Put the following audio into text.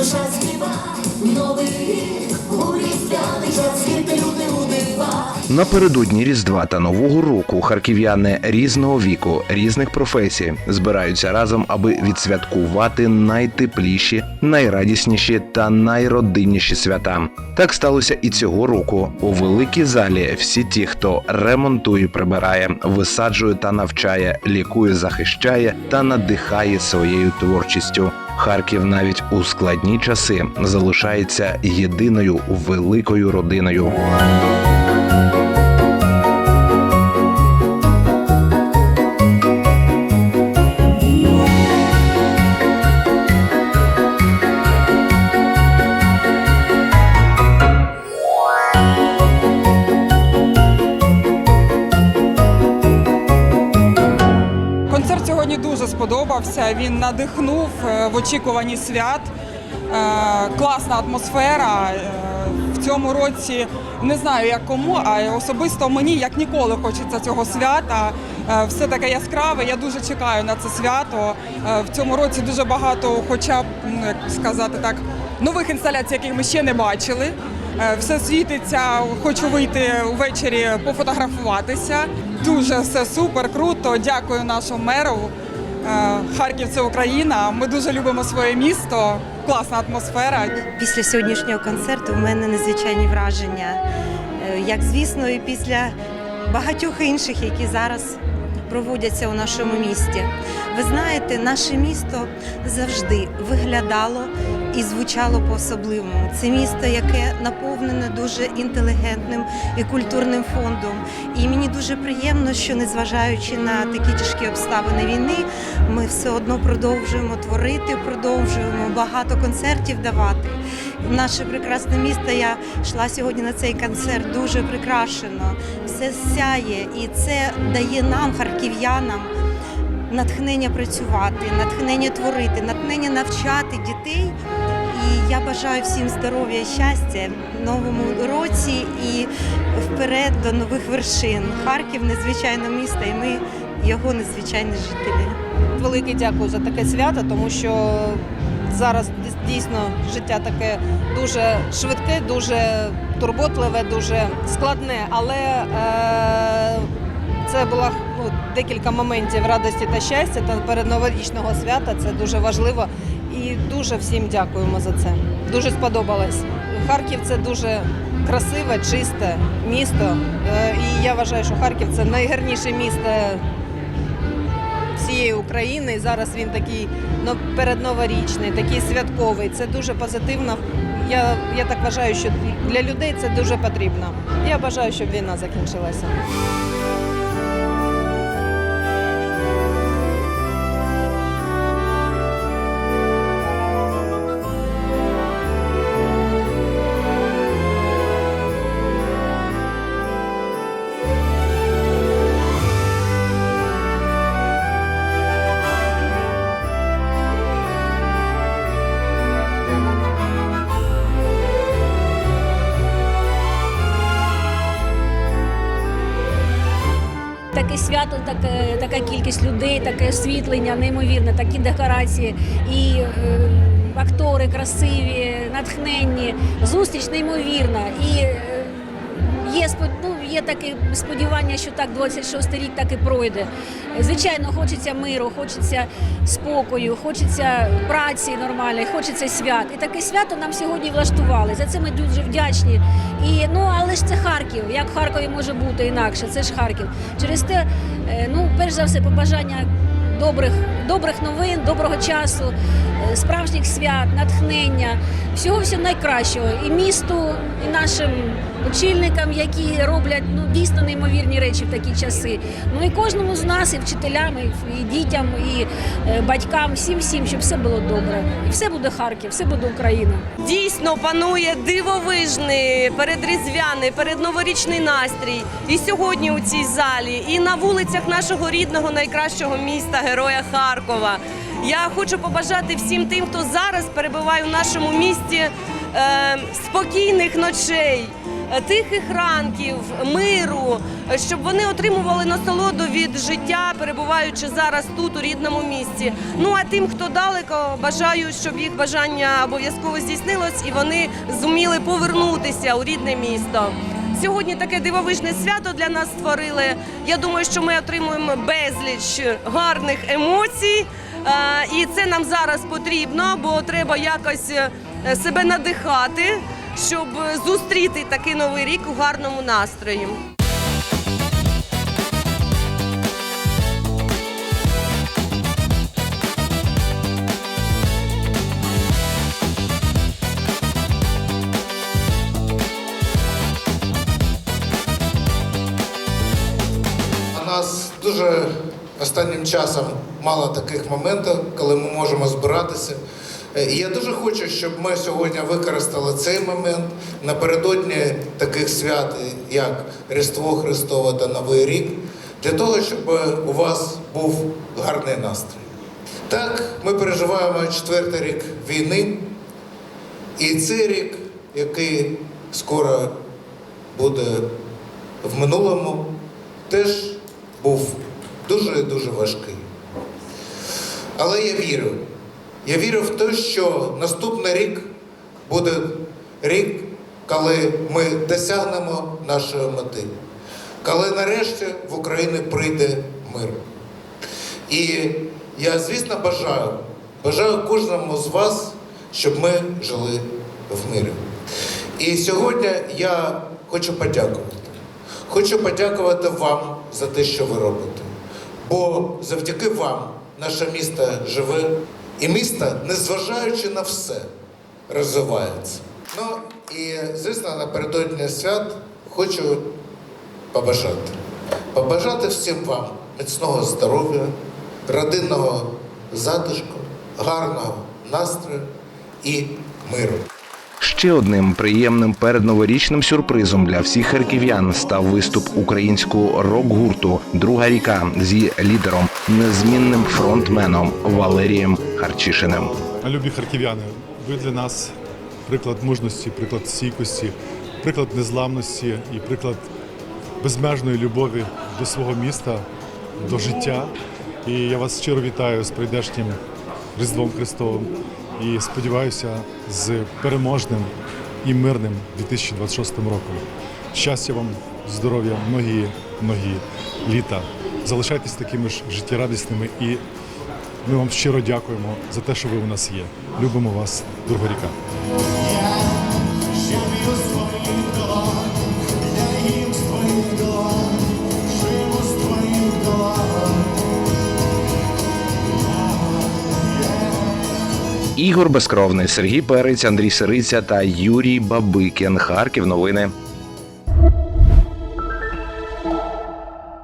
душа співа, новий рік, у різдвяний час світи люди у дива. Напередодні Різдва та Нового року харків'яни різного віку, різних професій збираються разом, аби відсвяткувати найтепліші, найрадісніші та найродинніші свята. Так сталося і цього року. У великій залі всі ті, хто ремонтує, прибирає, висаджує та навчає, лікує, захищає та надихає своєю творчістю. Харків навіть у складні часи залишається єдиною великою родиною. Сподобався. Він надихнув е, в очікуванні свят. Е, Класна атмосфера. Е, В цьому році не знаю як кому, а особисто мені як ніколи хочеться цього свята. Все таке яскраве. Я дуже чекаю на це свято. В цьому році дуже багато, хоча б ну, як сказати так, нових інсталяцій, яких ми ще не бачили. Все світиться, хочу вийти ввечері пофотографуватися. Дуже все супер, круто. Дякую нашому меру. Е, Харків це Україна. Ми дуже любимо своє місто. Класна атмосфера. Після сьогоднішнього концерту в мене незвичайні враження. Е, Як звісно, і після багатьох інших, які зараз проводяться у нашому місті. Ви знаєте, наше місто завжди виглядало і звучало по-особливому. Це місто, яке наповнене дуже інтелігентним і культурним фондом. І мені дуже приємно, що незважаючи на такі тяжкі обставини війни, ми все одно продовжуємо творити, продовжуємо багато концертів давати. Наше прекрасне місто я йшла сьогодні на цей концерт дуже прикрашено. Все сяє, і це дає нам, харків'янам, натхнення працювати, натхнення творити, натхнення навчати дітей. І я бажаю всім здоров'я щастя в новому році і вперед до нових вершин. Харків незвичайне місто, і ми його незвичайні жителі. Велике дякую за таке свято, тому що зараз дійсно життя таке дуже швидке, дуже турботливе, дуже складне. Але е, це було ну, декілька моментів радості та щастя та передноворічного свята. Це дуже важливо. І дуже всім дякуємо за це. Дуже сподобалось. Харків це дуже красиве, чисте місто. Е, І я вважаю, що Харків це найгарніше місто всієї України. Зараз він такий ну, передноворічний, такий святковий. Це дуже позитивно. Я, я так вважаю, що для людей це дуже потрібно. Я бажаю, щоб війна закінчилася. Таке свято, таке, така кількість людей, таке освітлення, неймовірне, такі декорації і е, актори красиві, натхненні, зустріч неймовірна. І е, є ну, є таке сподівання, що так 26 рік так і пройде. Звичайно, хочеться миру, хочеться спокою, хочеться праці нормальної, хочеться свят. І таке свято нам сьогодні влаштували. За це ми дуже вдячні. І ну, але ж це Харків. Як в Харкові може бути інакше? Це ж Харків. Через те, е, ну, перш за все, побажання добрих, добрих новин, доброго часу, справжніх свят, натхнення, всього всього найкращого і місту, і нашим очільникам, які роблять ну дійсно неймовірні речі в такі часи. Ну і кожному з нас, і вчителям, і, дітям, і е, батькам, всім всім, щоб все було добре. І все буде Харків, все буде Україна. Дійсно панує дивовижний передріздвяний, передноворічний настрій. І сьогодні у цій залі, і на вулицях нашого рідного найкращого міста, героя Харкова. Я хочу побажати всім тим, хто зараз перебуває у нашому місті, е, спокійних ночей, е, тихих ранків, миру, щоб вони отримували насолоду від життя, перебуваючи зараз тут, у рідному місті. Ну а тим, хто далеко, бажаю, щоб їх бажання обов'язково здійснилось і вони зуміли повернутися у рідне місто. Сьогодні таке дивовижне свято для нас створили. Я думаю, що ми отримуємо безліч гарних емоцій. Е, І це нам зараз потрібно, бо треба якось е, себе надихати, щоб зустріти такий новий рік у гарному настрої. Нас дуже останнім часом мало таких моментів, коли ми можемо збиратися. Е, І я дуже хочу, щоб ми сьогодні використали цей момент напередодні таких свят, як Різдво Христове та Новий рік, для того, щоб у вас був гарний настрій. Так, ми переживаємо четвертий рік війни, і цей рік, який скоро буде в минулому, теж був дуже і дуже важкий. Але я вірю. Я вірю в те, що наступний рік буде рік, коли ми досягнемо нашої мети, коли нарешті в Україну прийде мир. І я, звісно, бажаю, бажаю кожному з вас, щоб ми жили в мирі. І сьогодні я хочу подякувати. Хочу подякувати вам за те, що ви робите. Бо завдяки вам наше місто живе, і місто, незважаючи на все, розвивається. Ну і звісно, напередодні свят хочу побажати. Побажати всім вам міцного здоров'я, родинного затишку, гарного настрою і миру. Ще одним приємним передноворічним сюрпризом для всіх харків'ян став виступ українського рок-гурту Друга ріка зі лідером, незмінним фронтменом Валерієм Харчишиним. Любі харків'яни, ви для нас приклад мужності, приклад стійкості, приклад незламності і приклад безмежної любові до свого міста, до життя. І я вас щиро вітаю з прийдешнім Різдвом Христовим і сподіваюся з переможним і мирним 2026 роком. Щастя вам, здоров'я, многі, многі літа. Залишайтесь такими ж життєрадісними і ми вам щиро дякуємо за те, що ви у нас є. Любимо вас, Другоріка. Ігор Безкровний, Сергій Перець, Андрій Сириця та Юрій Бабикін. Харків. Новини.